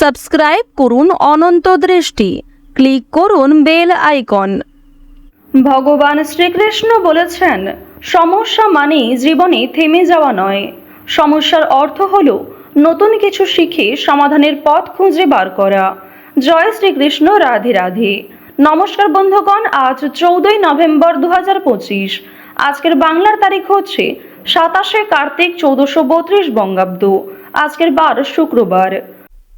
Subscribe করুন অনন্ত দৃষ্টি। Click করুন বেল আইকন। ভগবান শ্রীকৃষ্ণ বলেছেন, সমস্যা মানেই জীবনে থেমে যাওয়া নয়। সমস্যার অর্থ হল, নতুন কিছু শিখে সমাধানের পথ খুঁজে বার করা। জয় শ্রীকৃষ্ণ, রাধে রাধে। নমস্কার বন্ধুগণ, আজ চৌদ্দই নভেম্বর দু আজকের বাংলার তারিখ হচ্ছে সাতাশে কার্তিক চৌদ্দশো বত্রিশ বঙ্গাব্দ। আজকের বার শুক্রবার।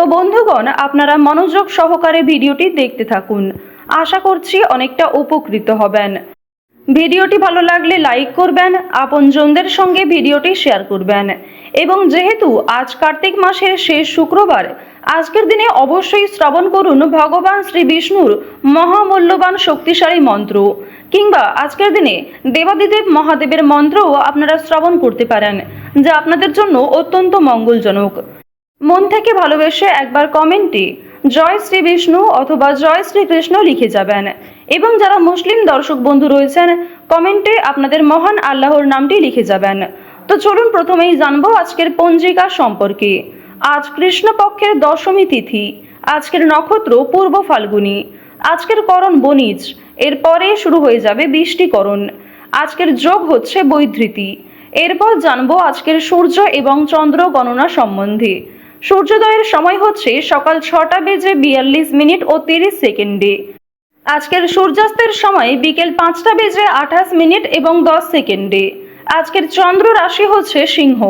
তো বন্ধুগণ, আপনারা মনোযোগ সহকারে ভিডিওটি দেখতে থাকুন। আশা করছি অনেকটা উপকৃত হবেন। ভিডিওটি ভালো লাগলে লাইক করবেন, আপনজনদের সঙ্গে ভিডিওটি শেয়ার করবেন। এবং যেহেতু আজ কার্তিক মাসের শেষ শুক্রবার, আজকের দিনে অবশ্যই শ্রবণ করুন ভগবান শ্রী বিষ্ণুর মহামূল্যবান শক্তিশালী মন্ত্র। কিংবা আজকের দিনে দেবাদিদেব মহাদেবের মন্ত্রও আপনারা শ্রবণ করতে পারেন, যা আপনাদের জন্য অত্যন্ত মঙ্গলজনক। মন থেকে ভালোবেসে একবার কমেন্টে জয় শ্রী বিষ্ণু অথবা জয় শ্রীকৃষ্ণ লিখে যাবেন। এবং যারা মুসলিম দর্শক বন্ধু রয়েছেন, কমেন্টে আপনাদের মহান আল্লাহর নামটি লিখে যাবেন। তো চলুন প্রথমেই জানব আজকের পঞ্জিকা সম্পর্কে। আজ কৃষ্ণপক্ষের দশমী তিথি, আজকের নক্ষত্র পূর্ব ফাল্গুনী। আজকের করণ বনিজ এরপরে শুরু হয়ে যাবে বৃষ্টিকরণ। আজকের যোগ হচ্ছে বৈধৃতি। এরপর জানব আজকের সূর্য এবং চন্দ্র গণনা সম্বন্ধে। সূর্যোদয়ের সময় হচ্ছে সকাল ছটা বেজে বিয়াল্লিশ মিনিট ও তিরিশ সেকেন্ডে। আজকের সূর্যাস্তের সময় বিকেল পাঁচটা বেজে আঠাশ মিনিট এবং দশ সেকেন্ডে। আজকের চন্দ্র রাশি হচ্ছে সিংহ,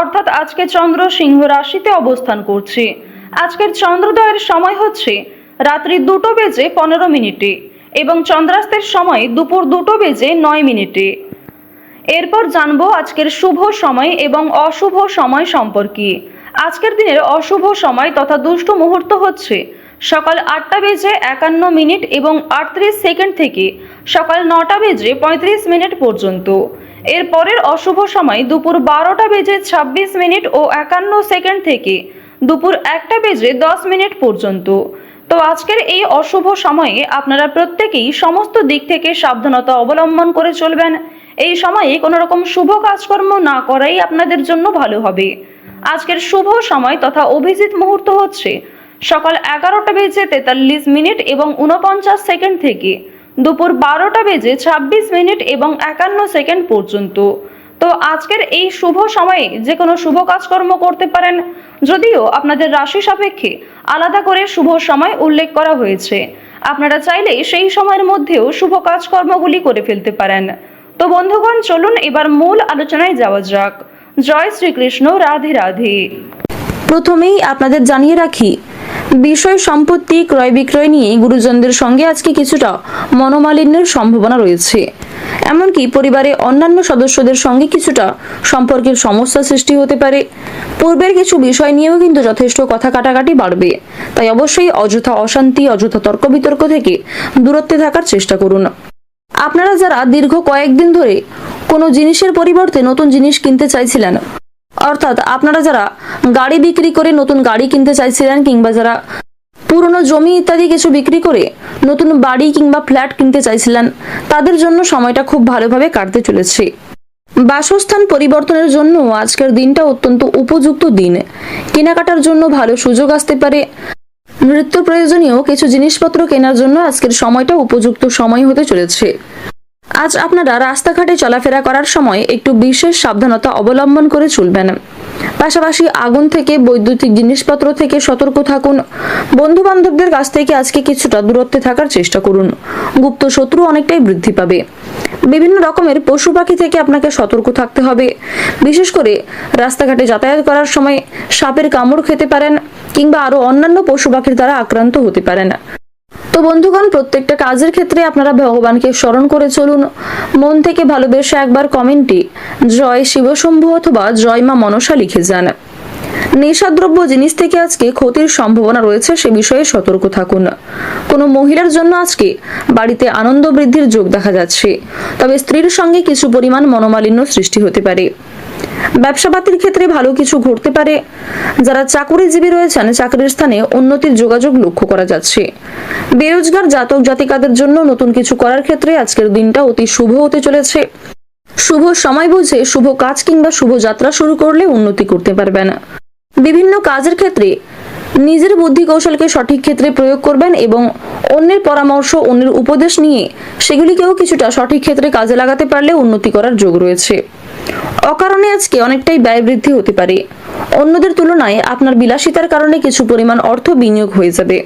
অর্থাৎ আজকে চন্দ্র সিংহ রাশিতে অবস্থান করছে। আজকের চন্দ্রোদয়ের সময় হচ্ছে রাত্রি দুটো বেজে পনেরো মিনিটে এবং চন্দ্রাস্তের সময় দুপুর দুটো বেজে নয় মিনিটে। এরপর জানব আজকের শুভ সময় এবং অশুভ সময় সম্পর্কে। আজকের দিনের অশুভ সময় তথা দুষ্ট মুহূর্ত হচ্ছে। সকাল আটটা বেজে একান্ন মিনিট এবং আটত্রিশ সেকেন্ড থেকে সকাল নটা বেজে পঁয়ত্রিশ মিনিট পর্যন্ত। এর পরের অশুভ সময় দুপুর বারোটা বেজে ছাব্বিশ মিনিট ও একান্ন সেকেন্ড থেকে দুপুর একটা বেজে দশ মিনিট পর্যন্ত। তো আজকের এই অশুভ সময়ে আপনারা প্রত্যেকেই সমস্ত দিক থেকে সাবধানতা অবলম্বন করে চলবেন। এই সময়ে কোনো রকম শুভ কাজকর্ম না করাই আপনাদের জন্য ভালো হবে। আজকের শুভ সময় তথা অভিজিৎ মুহূর্ত হচ্ছে সকাল এগারোটা বেজে তেতাল্লিশ মিনিট এবং উনপঞ্চাশ সেকেন্ড থেকে দুপুর বারোটা বেজে ছাব্বিশ মিনিট এবং একান্ন সেকেন্ড পর্যন্ত। তো আজকের এই শুভ সময়ে যে কোনো শুভ কাজকর্ম করতে পারেন। যদিও আপনাদের রাশি সাপেক্ষে আলাদা করে শুভ সময় উল্লেখ করা হয়েছে। আপনারা চাইলে সেই সময়ের মধ্যেও শুভ কাজকর্মগুলি করে ফেলতে পারেন। তো বন্ধুগণ, চলুন এবার মূল আলোচনায় যাওয়া যাক। জয় শ্রীকৃষ্ণ, রাধে রাধে। প্রথমেই আপনাদের জানিয়ে রাখি, বিষয় সম্পত্তি ক্রয় বিক্রয় নিয়ে গুরুজনদের সঙ্গে আজকে কিছুটা মনোমালিন্যের সম্ভাবনা রয়েছে। এমনকি পরিবারে অন্যান্য সদস্যদের সঙ্গে কিছুটা সম্পর্কের সমস্যা সৃষ্টি হতে পারে। পূর্বের কিছু বিষয় নিয়েও কিন্তু যথেষ্ট কথা কাটাকাটি বাড়বে। তাই অবশ্যই অযথা অশান্তি, অযথা তর্ক বিতর্ক থেকে দূরত্বে থাকার চেষ্টা করুন। আপনারা যারা দীর্ঘ কয়েকদিন ধরে কোনো জিনিসের পরিবর্তে নতুন জিনিস কিনতে চাইছিলেন। অর্থাৎ আপনারা যারা গাড়ি বিক্রি করে নতুন গাড়ি কিনতে চাইছিলেন কিংবা যারা পুরনো জমি ইত্যাদি কিছু বিক্রি করে নতুন বাড়ি কিংবা ফ্ল্যাট কিনতে চাইছিলেন, তাদের জন্য সময়টা খুব ভালোভাবে কাটতে চলেছে। বাসস্থান পরিবর্তনের জন্য আজকের দিনটা অত্যন্ত উপযুক্ত দিন। কেনাকাটার জন্য ভালো সুযোগ আসতে পারে। নৃত্য প্রয়োজনীয় কিছু জিনিসপত্র কেনার জন্য আজকের সময়টা উপযুক্ত সময় হতে চলেছে। আজ আপনারা রাস্তাঘাটে চলাফেরা করার সময় একটু বিশেষ সাবধানতা অবলম্বন করে চলবেন। পাশাপাশি আগুন থেকে, বৈদ্যুতিক জিনিসপত্র থেকে সতর্ক থাকুন। বন্ধু বান্ধবদের কাছ থেকে আজকে কিছুটা দূরত্বে থাকার চেষ্টা করুন। গুপ্ত শত্রু অনেকটাই বৃদ্ধি পাবে। বিভিন্ন রকমের পশু পাখি থেকে আপনাকে সতর্ক থাকতে হবে। বিশেষ করে রাস্তাঘাটে যাতায়াত করার সময় সাপের কামড় খেতে পারেন কিংবা আরও অন্যান্য পশু পাখির দ্বারা আক্রান্ত হতে পারেন। তো বন্ধুগণ, প্রত্যেকটা কাজের ক্ষেত্রে আপনারা ভগবানকে স্মরণ করে চলুন। মন থেকে ভালোবেসে একবার কমেন্টে, জয় শিবশম্ভু অথবা জয় মা মনসা লিখে যান। নেশাদ্রব্য জিনিস থেকে আজকে ক্ষতির সম্ভাবনা রয়েছে সে বিষয়ে সতর্ক থাকুন। কোনো মহিলার জন্য আজকে বাড়িতে আনন্দ বৃদ্ধির যোগ দেখা যাচ্ছে। তবে স্ত্রীর সঙ্গে কিছু পরিমাণ মনোমালিন্য সৃষ্টি হতে পারে। ব্যবসাপাতির ক্ষেত্রে ভালো কিছু ঘটতে পারে। যারা চাকুরিজীবী রয়েছেন, চাকরির স্থানে উন্নতির যোগাযোগ লক্ষ্য করা যাচ্ছে। বেরোজগার জাতক জাতিকাদের জন্য নতুন কিছু করার ক্ষেত্রে আজকের দিনটা অতি শুভ হতে চলেছে। শুভ সময় বুঝে শুভ কাজ কিংবা শুভ যাত্রা শুরু করলে উন্নতি করতে পারবেন। বিভিন্ন কাজের ক্ষেত্রে নিজের বুদ্ধি কৌশলকে সঠিক ক্ষেত্রে প্রয়োগ করবেন এবং অন্যের পরামর্শ, অন্যের উপদেশ নিয়ে সেগুলিকেও কিছুটা সঠিক ক্ষেত্রে কাজে লাগাতে পারলে উন্নতি করার যোগ রয়েছে। অকারণে আজকে অনেকটাই ব্যয় বৃদ্ধি হতে পারে। অন্যদের তুলনায় আপনার বিলাসিতার কারণে কিছু পরিমাণ অর্থ বিনিয়োগ হয়ে যাবে।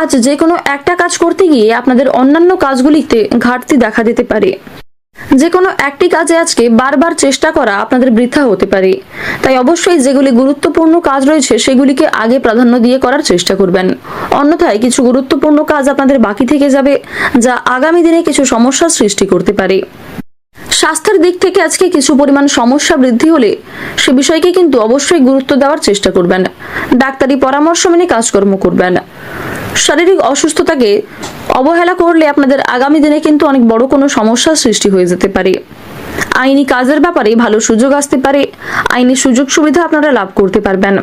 আজ যে কোনো একটা কাজ করতে গিয়ে আপনাদের অন্যান্য কাজগুলিতে ঘাটতি দেখা দিতে পারে। যে কোনো একটি কাজে আজকে বারবার চেষ্টা করা আপনাদের বৃথা হতে পারে। তাই অবশ্যই যেগুলি গুরুত্বপূর্ণ কাজ রয়েছে সেগুলিকে আগে প্রাধান্য দিয়ে করার চেষ্টা করবেন। অন্যথায় কিছু গুরুত্বপূর্ণ কাজ আপনাদের বাকি থেকে যাবে, যা আগামী দিনে কিছু সমস্যার সৃষ্টি করতে পারে। স্বাস্থ্যের দিক থেকে আজকে কিছু পরিমাণ সমস্যা বৃদ্ধি হলে সে বিষয়কে কিন্তু অবশ্যই গুরুত্ব দেওয়ার চেষ্টা করবেন। ডাক্তারি পরামর্শ মেনে কাজকর্ম করবেন। শারীরিক অসুস্থতাকে অবহেলা করলে আপনাদের আগামী দিনে কিন্তু অনেক বড় কোনো সমস্যার সৃষ্টি হয়ে যেতে পারে। আইনি কাজের ব্যাপারে ভালো সুযোগ আসতে পারে। আইনি সুযোগ সুবিধা আপনারা লাভ করতে পারবেন।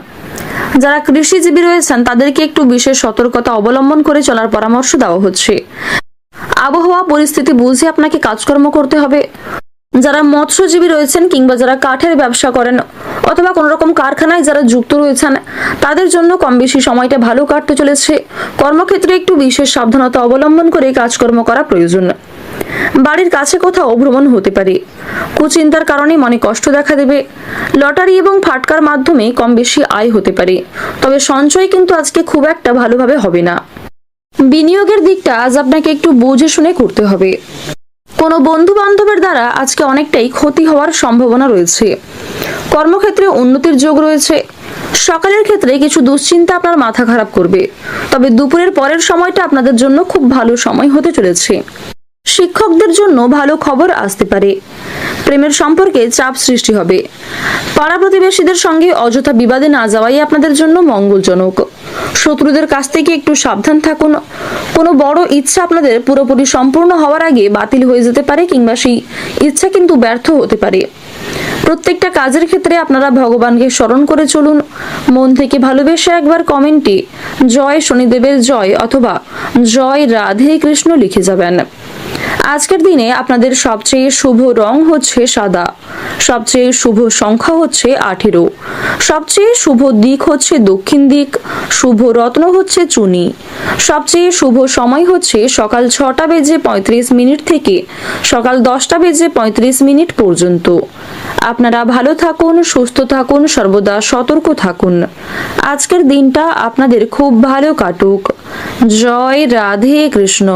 যারা কৃষিজীবী রয়েছেন, তাদেরকে একটু বিশেষ সতর্কতা অবলম্বন করে চলার পরামর্শ দেওয়া হচ্ছে। আবহাওয়া পরিস্থিতি বুঝে আপনাকে কাজকর্ম করতে হবে। যারা মৎস্যজীবী রয়েছেন কিংবা যারা কাঠের ব্যবসা করেন অথবা কোনো রকম কারখানায় যারা যুক্ত রয়েছেন, তাদের জন্য কম বেশি সময়টা ভালো কাটতে চলেছে। কর্মক্ষেত্রে একটু বিশেষ সাবধানতা অবলম্বন করে কাজকর্ম করা প্রয়োজন। বাড়ির কাছে কোথাও ভ্রমণ হতে পারে। কুচিন্তার কারণে মনে কষ্ট দেখা দেবে। লটারি এবং ফাটকার মাধ্যমে কম বেশি আয় হতে পারে। তবে সঞ্চয় কিন্তু আজকে খুব একটা ভালোভাবে হবে না। বিনিয়োগের দিকটা আজ আপনাকে একটু বুঝে শুনে করতে হবে। কোনো বন্ধু বান্ধবের দ্বারা আজকে অনেকটাই ক্ষতি হওয়ার সম্ভাবনা রয়েছে। কর্মক্ষেত্রে উন্নতির যোগ রয়েছে। সকালের ক্ষেত্রে কিছু দুশ্চিন্তা আপনার মাথা খারাপ করবে। তবে দুপুরের পরের সময়টা আপনাদের জন্য খুব ভালো সময় হতে চলেছে। শিক্ষকদের জন্য ভালো খবর আসতে পারে। প্রেমের সম্পর্কে চাপ সৃষ্টি হবে। পাড়া প্রতিবেশীদের সঙ্গে অযথা বিবাদে না যাওয়াই আপনাদের জন্য মঙ্গলজনক। শত্রুদের কাছ থেকে একটু সাবধান থাকুন। কোনো বড় ইচ্ছা আপনাদের পুরোপুরি সম্পূর্ণ হওয়ার আগে বাতিল হয়ে যেতে পারে কিংবা সেই ইচ্ছা কিন্তু ব্যর্থ হতে পারে। প্রত্যেকটা কাজের ক্ষেত্রে আপনারা ভগবানকে স্মরণ করে চলুন। মন থেকে ভালোবেসে একবার কমেন্টে, জয় শনিদেবের জয় অথবা জয় রাধে কৃষ্ণ লিখে যাবেন। আজকের দিনে আপনাদের সবচেয়ে শুভ রং হচ্ছে সাদা। সবচেয়ে শুভ সংখ্যা হচ্ছে আঠেরো। সবচেয়ে শুভ দিক হচ্ছে দক্ষিণ দিক। শুভ রত্ন হচ্ছে চুনি। সবচেয়ে শুভ সময় হচ্ছে সকাল ছটা বেজে পঁয়ত্রিশ মিনিট থেকে সকাল দশটা বেজে পঁয়ত্রিশ মিনিট পর্যন্ত। আপনারা ভালো থাকুন, সুস্থ থাকুন, সর্বদা সতর্ক থাকুন। আজকের দিনটা আপনাদের খুব ভালো কাটুক। জয় রাধে কৃষ্ণ।